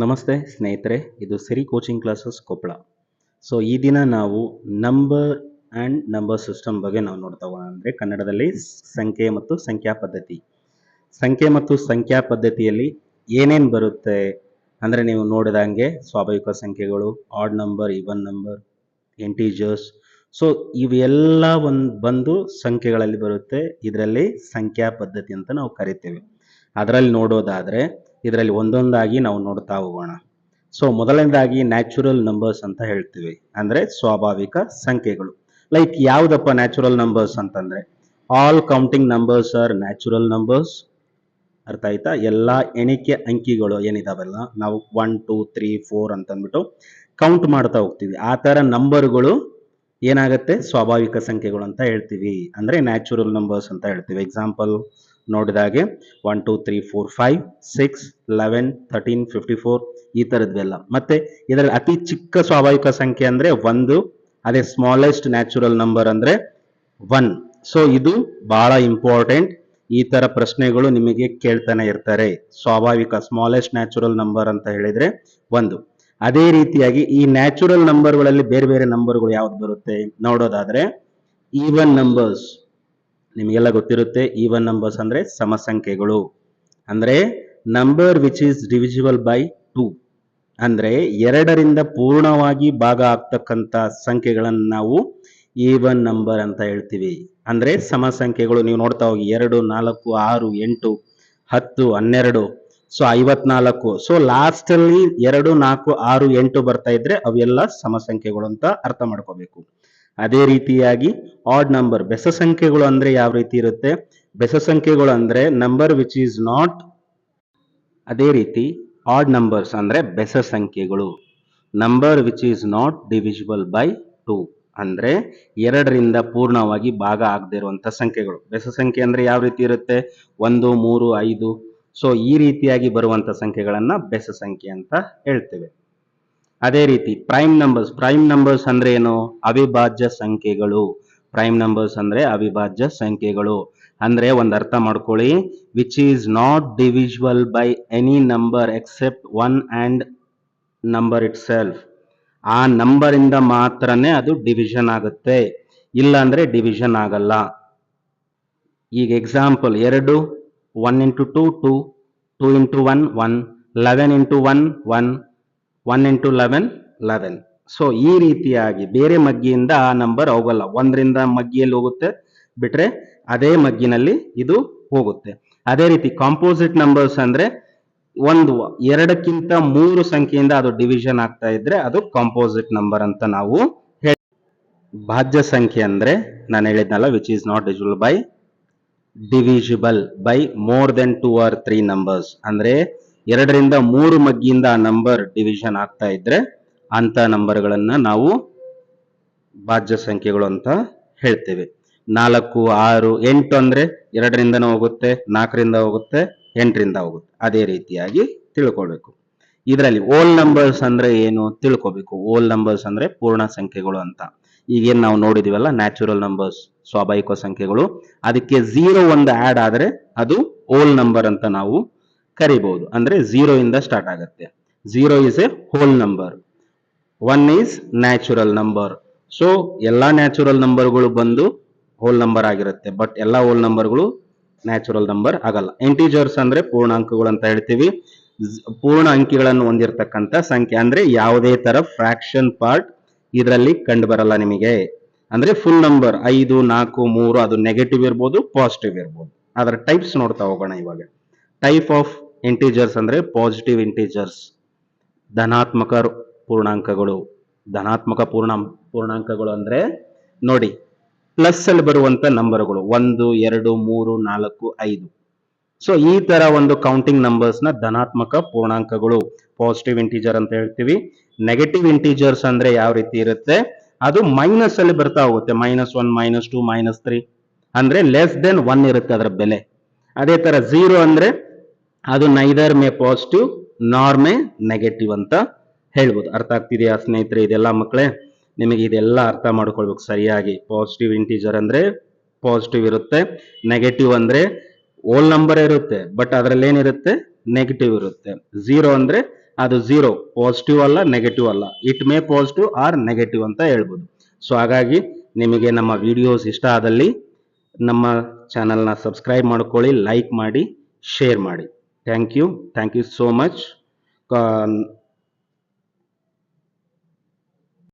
ನಮಸ್ತೆ ಸ್ನೇಹಿತರೆ, ಇದು Siri coaching classes Koppal. So ಈ ದಿನ ನಾವು ನಂಬರ್ ಆ್ಯಂಡ್ ನಂಬರ್ ಸಿಸ್ಟಮ್ ಬಗ್ಗೆ ನಾವು ನೋಡ್ತಾ ಹೋಗೋಣ. ಅಂದರೆ ಕನ್ನಡದಲ್ಲಿ ಸಂಖ್ಯೆ ಮತ್ತು ಸಂಖ್ಯಾ ಪದ್ಧತಿ. ಸಂಖ್ಯೆ ಮತ್ತು ಸಂಖ್ಯಾ ಪದ್ಧತಿಯಲ್ಲಿ ಏನೇನು ಬರುತ್ತೆ? ಅಂದರೆ ನೀವು ನೋಡಿದಂಗೆ ಸ್ವಾಭಾವಿಕ ಸಂಖ್ಯೆಗಳು odd number even number integers so ಇವೆಲ್ಲ ಒಂದು ಬಂದು ಸಂಖ್ಯೆಗಳಲ್ಲಿ ಬರುತ್ತೆ. ಇದರಲ್ಲಿ ಸಂಖ್ಯಾ ಪದ್ಧತಿ ಅಂತ ನಾವು ಕರಿತೇವೆ. ಅದರಲ್ಲಿ ನೋಡೋದಾದರೆ ಇದರಲ್ಲಿ ಒಂದೊಂದಾಗಿ ನಾವು ನೋಡ್ತಾ ಹೋಗೋಣ. ಸೊ ಮೊದಲನೇದಾಗಿ ನ್ಯಾಚುರಲ್ ನಂಬರ್ಸ್ ಅಂತ ಹೇಳ್ತೀವಿ. ಅಂದರೆ ಸ್ವಾಭಾವಿಕ ಸಂಖ್ಯೆಗಳು. ಲೈಕ್ ಯಾವುದಪ್ಪ ನ್ಯಾಚುರಲ್ ನಂಬರ್ಸ್ ಅಂತಂದರೆ? All counting numbers are natural numbers ಅರ್ಥ ಆಯ್ತಾ? ಎಲ್ಲ ಎಣಿಕೆ ಅಂಕಿಗಳು ಏನಿದಾವೆಲ್ಲ? ನಾವು ಒನ್ ಟೂ ತ್ರೀ ಫೋರ್ ಅಂತಂದ್ಬಿಟ್ಟು ಕೌಂಟ್ ಮಾಡ್ತಾ ಹೋಗ್ತೀವಿ. ಆ ಥರ ನಂಬರ್ಗಳು ಏನಾಗುತ್ತೆ? ಸ್ವಾಭಾವಿಕ ಸಂಖ್ಯೆಗಳು ಅಂತ ಹೇಳ್ತೀವಿ. ಅಂದರೆ ನ್ಯಾಚುರಲ್ ನಂಬರ್ಸ್ ಅಂತ ಹೇಳ್ತೀವಿ. Example ನೋಡಿದಾಗೆ one two three four five six eleven thirteen fifty four ಈ ಥರದ್ವೆಲ್ಲ ಮತ್ತೆ ಇದರಲ್ಲಿ ಅತಿ ಚಿಕ್ಕ ಸ್ವಾಭಾವಿಕ ಸಂಖ್ಯೆ ಅಂದರೆ ಒಂದು, ಅದೇ ಸ್ಮಾಲೆಸ್ಟ್ ನ್ಯಾಚುರಲ್ ನಂಬರ್ ಅಂದರೆ ಒನ್ ಸೊ ಇದು ಬಹಳ ಇಂಪಾರ್ಟೆಂಟ್ ಈ ತರ ಪ್ರಶ್ನೆಗಳು ನಿಮಗೆ ಕೇಳ್ತಾನೆ ಇರ್ತಾರೆ. ಸ್ವಾಭಾವಿಕ ಸ್ಮಾಲೆಸ್ಟ್ ನ್ಯಾಚುರಲ್ ನಂಬರ್ ಅಂತ ಹೇಳಿದ್ರೆ ಒಂದು. ಅದೇ ರೀತಿಯಾಗಿ ಈ ನ್ಯಾಚುರಲ್ ನಂಬರ್ಗಳಲ್ಲಿ ಬೇರೆ ಬೇರೆ ನಂಬರ್ಗಳು ಯಾವ್ದು ಬರುತ್ತೆ? ನೋಡೋದಾದ್ರೆ ಈವನ್ ನಂಬರ್ಸ್ ನಿಮಗೆಲ್ಲ ಗೊತ್ತಿರುತ್ತೆ ಈವನ್ ನಂಬರ್ಸ್ ಅಂದ್ರೆ ಸಮಸಂಖ್ಯೆಗಳು. ಅಂದ್ರೆ number which is divisible by two ಅಂದ್ರೆ ಎರಡರಿಂದ ಪೂರ್ಣವಾಗಿ ಭಾಗ ಆಗ್ತಕ್ಕಂಥ ಸಂಖ್ಯೆಗಳನ್ನು ನಾವು ಈವನ್ ನಂಬರ್ ಅಂತ ಹೇಳ್ತೀವಿ. ಅಂದ್ರೆ ಸಮಸಂಖ್ಯೆಗಳು ನೀವು ನೋಡ್ತಾ ಹೋಗಿ ಎರಡು, ನಾಲ್ಕು, ಆರು, ಎಂಟು, ಹತ್ತು, ಹನ್ನೆರಡು. ಸೊ ಐವತ್ನಾಲ್ಕು. ಸೊ ಲಾಸ್ಟ್ ಅಲ್ಲಿ ಎರಡು, ನಾಲ್ಕು, ಆರು, ಎಂಟು ಬರ್ತಾ ಇದ್ರೆ ಅವೆಲ್ಲ ಸಮ ಸಂಖ್ಯೆಗಳು ಅಂತ ಅರ್ಥ ಮಾಡ್ಕೋಬೇಕು. ಅದೇ ರೀತಿಯಾಗಿ ಆಡ್ ನಂಬರ್ ಬೆಸ ಸಂಖ್ಯೆಗಳು ಅಂದ್ರೆ ಯಾವ ರೀತಿ ಇರುತ್ತೆ? ಬೆಸ ಸಂಖ್ಯೆಗಳು ಅಂದ್ರೆ ನಂಬರ್ ವಿಚ್ ಈಸ್ ನಾಟ್ ಅದೇ ರೀತಿ ಆಡ್ ನಂಬರ್ಸ್ ಅಂದ್ರೆ ಬೆಸ ಸಂಖ್ಯೆಗಳು number which is not divisible by two ಅಂದ್ರೆ ಎರಡರಿಂದ ಪೂರ್ಣವಾಗಿ ಭಾಗ ಆಗದೆ ಇರುವಂತ ಸಂಖ್ಯೆಗಳು. ಬೆಸ ಸಂಖ್ಯೆ ಅಂದ್ರೆ ಯಾವ ರೀತಿ ಇರುತ್ತೆ? ಒಂದು, ಮೂರು, ಐದು ಸೊ ಈ ರೀತಿಯಾಗಿ ಬರುವಂತ ಸಂಖ್ಯೆಗಳನ್ನು ಬೆಸ ಸಂಖ್ಯೆ ಅಂತ ಹೇಳ್ತೇವೆ. ಅದೇ ರೀತಿ ಪ್ರೈಮ್ ನಂಬರ್ಸ್ ಪ್ರೈಮ್ ನಂಬರ್ಸ್ ಅಂದ್ರೆ ಏನು? ಅವಿಭಾಜ್ಯ ಸಂಖ್ಯೆಗಳು. ಪ್ರೈಮ್ ನಂಬರ್ಸ್ ಅಂದ್ರೆ ಅವಿಭಾಜ್ಯ ಸಂಖ್ಯೆಗಳು. ಅಂದ್ರೆ ಒಂದು ಅರ್ಥ ಮಾಡ್ಕೊಳ್ಳಿ. Which is not divisible by any number except one and number itself ಆ ನಂಬರ್ ಇಂದ ಮಾತ್ರನೇ ಅದು ಡಿವಿಷನ್ ಆಗುತ್ತೆ. ಇಲ್ಲ ಅಂದ್ರೆ ಡಿವಿಷನ್ ಆಗಲ್ಲ. ಈಗ ಎಕ್ಸಾಂಪಲ್ ಎರಡು. One into two two two into one one eleven into one one one into eleven eleven so ಈ ರೀತಿಯಾಗಿ ಬೇರೆ ಮಗ್ಗಿಯಿಂದ ಆ ನಂಬರ್ ಹೋಗಲ್ಲ. ಒಂದರಿಂದ ಮಗ್ಗಿಯಲ್ಲಿ ಹೋಗುತ್ತೆ, ಬಿಟ್ರೆ ಅದೇ ಮಗ್ಗಿನಲ್ಲಿ ಇದು ಹೋಗುತ್ತೆ. ಅದೇ ರೀತಿ ಕಾಂಪೋಸಿಟ್ ನಂಬರ್ಸ್ ಅಂದ್ರೆ ಒಂದು, ಎರಡಕ್ಕಿಂತ ಮೂರು ಸಂಖ್ಯೆಯಿಂದ ಅದು ಡಿವಿಷನ್ ಆಗ್ತಾ ಇದ್ರೆ ಅದು ಕಾಂಪೋಸಿಟ್ ನಂಬರ್ ಅಂತ ನಾವು ಹೇಳಿ ಭಾಜ್ಯ ಸಂಖ್ಯೆ ಅಂದ್ರೆ ನಾನು ಹೇಳಿದ್ನಲ್ಲ which is not divisible by divisible by more than two or three numbers ಅಂದ್ರೆ ಎರಡರಿಂದ ಮೂರು ಮಗ್ಗಿಯಿಂದ ಆ ನಂಬರ್ ಡಿವಿಷನ್ ಆಗ್ತಾ ಇದ್ರೆ ಅಂತ ನಂಬರ್ಗಳನ್ನ ನಾವು ಭಾಜ್ಯ ಸಂಖ್ಯೆಗಳು ಅಂತ ಹೇಳ್ತೇವೆ. ನಾಲ್ಕು, ಆರು, ಎಂಟು ಅಂದ್ರೆ ಎರಡರಿಂದನೂ ಹೋಗುತ್ತೆ, ನಾಲ್ಕರಿಂದ ಹೋಗುತ್ತೆ, ಎಂಟರಿಂದ ಹೋಗುತ್ತೆ. ಅದೇ ರೀತಿಯಾಗಿ ತಿಳ್ಕೊಳ್ಬೇಕು. ಇದರಲ್ಲಿ ಓಲ್ ನಂಬರ್ಸ್ ಅಂದ್ರೆ ಏನು ತಿಳ್ಕೊಬೇಕು. ಓಲ್ ನಂಬರ್ಸ್ ಅಂದ್ರೆ ಪೂರ್ಣ ಸಂಖ್ಯೆಗಳು ಅಂತ. ಈಗೇನ್ ನಾವು ನೋಡಿದಿವಲ್ಲ ನ್ಯಾಚುರಲ್ ನಂಬರ್ಸ್ ಸ್ವಾಭಾವಿಕ ಸಂಖ್ಯೆಗಳು. ಅದಕ್ಕೆ ಝೀರೋ ಒಂದು ಆ್ಯಡ್ ಆದರೆ ಅದು ಓಲ್ ನಂಬರ್ ಅಂತ ನಾವು ಕರಿಬಹುದು ಅಂದರೆ ಝೀರೋ ಇಂದ ಸ್ಟಾರ್ಟ್ ಆಗುತ್ತೆ. Zero is a whole number one is natural number so ಎಲ್ಲ ನ್ಯಾಚುರಲ್ ನಂಬರ್ಗಳು ಬಂದು ಹೋಲ್ ನಂಬರ್ ಆಗಿರುತ್ತೆ. ಬಟ್ ಎಲ್ಲ ಹೋಲ್ ನಂಬರ್ಗಳು ನ್ಯಾಚುರಲ್ ನಂಬರ್ ಆಗಲ್ಲ. ಇಂಟೀಜರ್ಸ್ ಅಂದ್ರೆ ಪೂರ್ಣಾಂಕಗಳು ಅಂತ ಹೇಳ್ತೀವಿ. ಪೂರ್ಣ ಅಂಕಿಗಳನ್ನು ಹೊಂದಿರತಕ್ಕಂತ ಸಂಖ್ಯೆ ಅಂದ್ರೆ ಯಾವುದೇ ತರ ಫ್ರಾಕ್ಷನ್ ಪಾರ್ಟ್ ಇದರಲ್ಲಿ ಕಂಡು ಬರಲ್ಲ ನಿಮಗೆ. ಅಂದ್ರೆ ಫುಲ್ ನಂಬರ್ ಐದು, ನಾಲ್ಕು, ಮೂರು, ಅದು ನೆಗೆಟಿವ್ ಇರ್ಬೋದು ಪಾಸಿಟಿವ್ ಇರ್ಬೋದು. ಅದರ ಟೈಪ್ಸ್ ನೋಡ್ತಾ ಹೋಗೋಣ ಇವಾಗ. ಟೈಪ್ ಆಫ್ ಇಂಟೀಜರ್ಸ್ ಅಂದ್ರೆ ಪಾಸಿಟಿವ್ ಇಂಟೀಜರ್ಸ್ ಧನಾತ್ಮಕ ಪೂರ್ಣಾಂಕಗಳು. ಧನಾತ್ಮಕ ಪೂರ್ಣ ಪೂರ್ಣಾಂಕಗಳು ಅಂದ್ರೆ ನೋಡಿ ಪ್ಲಸ್ ಅಲ್ಲಿ ಬರುವಂತ ನಂಬರ್ಗಳು ಒಂದು, ಎರಡು, ಮೂರು, ನಾಲ್ಕು, ಐದು. ಸೊ ಈ ತರ ಒಂದು ಕೌಂಟಿಂಗ್ ನಂಬರ್ಸ್ನ ಧನಾತ್ಮಕ ಪೂರ್ಣಾಂಕಗಳು. ಪಾಸಿಟಿವ್ ಇಂಟೀಜರ್ ಅಂತ ಹೇಳ್ತೀವಿ. ನೆಗೆಟಿವ್ ಇಂಟೀಜರ್ಸ್ ಅಂದ್ರೆ ಯಾವ ರೀತಿ ಇರುತ್ತೆ? ಅದು ಮೈನಸ್ ಅಲ್ಲಿ ಬರ್ತಾ ಹೋಗುತ್ತೆ. Minus one minus two minus three ಅಂದ್ರೆ ಲೆಸ್ ದೆನ್ ಒನ್ ಇರುತ್ತೆ ಅದರ ಬೆಲೆ. ಅದೇ ತರ ಝೀರೋ ಅಂದ್ರೆ ಅದು neither may positive nor may negative ಅಂತ ಹೇಳ್ಬೋದು. ಅರ್ಥ ಆಗ್ತಿದೆಯಾ ಸ್ನೇಹಿತರೆ ಇದೆಲ್ಲ ಮಕ್ಕಳೇ? ನಿಮಗೆ ಇದೆಲ್ಲ ಅರ್ಥ ಮಾಡ್ಕೊಳ್ಬೇಕು ಸರಿಯಾಗಿ. ಪಾಸಿಟಿವ್ ಇಂಟೀಜರ್ ಅಂದ್ರೆ ಪಾಸಿಟಿವ್ ಇರುತ್ತೆ. ನೆಗೆಟಿವ್ ಅಂದ್ರೆ ಓಲ್ ನಂಬರ್ ಇರುತ್ತೆ ಬಟ್ ಅದರಲ್ಲಿ ಏನಿರುತ್ತೆ ನೆಗೆಟಿವ್ ಇರುತ್ತೆ. ಝೀರೋ ಅಂದ್ರೆ ಅದು ಝೀರೋ ಪಾಸಿಟಿವ್ ಅಲ್ಲ ನೆಗೆಟಿವ್ ಅಲ್ಲ. It may positive or negative ಅಂತ ಹೇಳ್ಬೋದು. ಸೊ ಹಾಗಾಗಿ ನಿಮಗೆ ನಮ್ಮ ವಿಡಿಯೋಸ್ ಇಷ್ಟ ಆದಲ್ಲಿ ನಮ್ಮ ಚಾನಲ್ನ ಸಬ್ಸ್ಕ್ರೈಬ್ ಮಾಡ್ಕೊಳ್ಳಿ ಲೈಕ್ ಮಾಡಿ ಶೇರ್ ಮಾಡಿ. Thank you thank you so much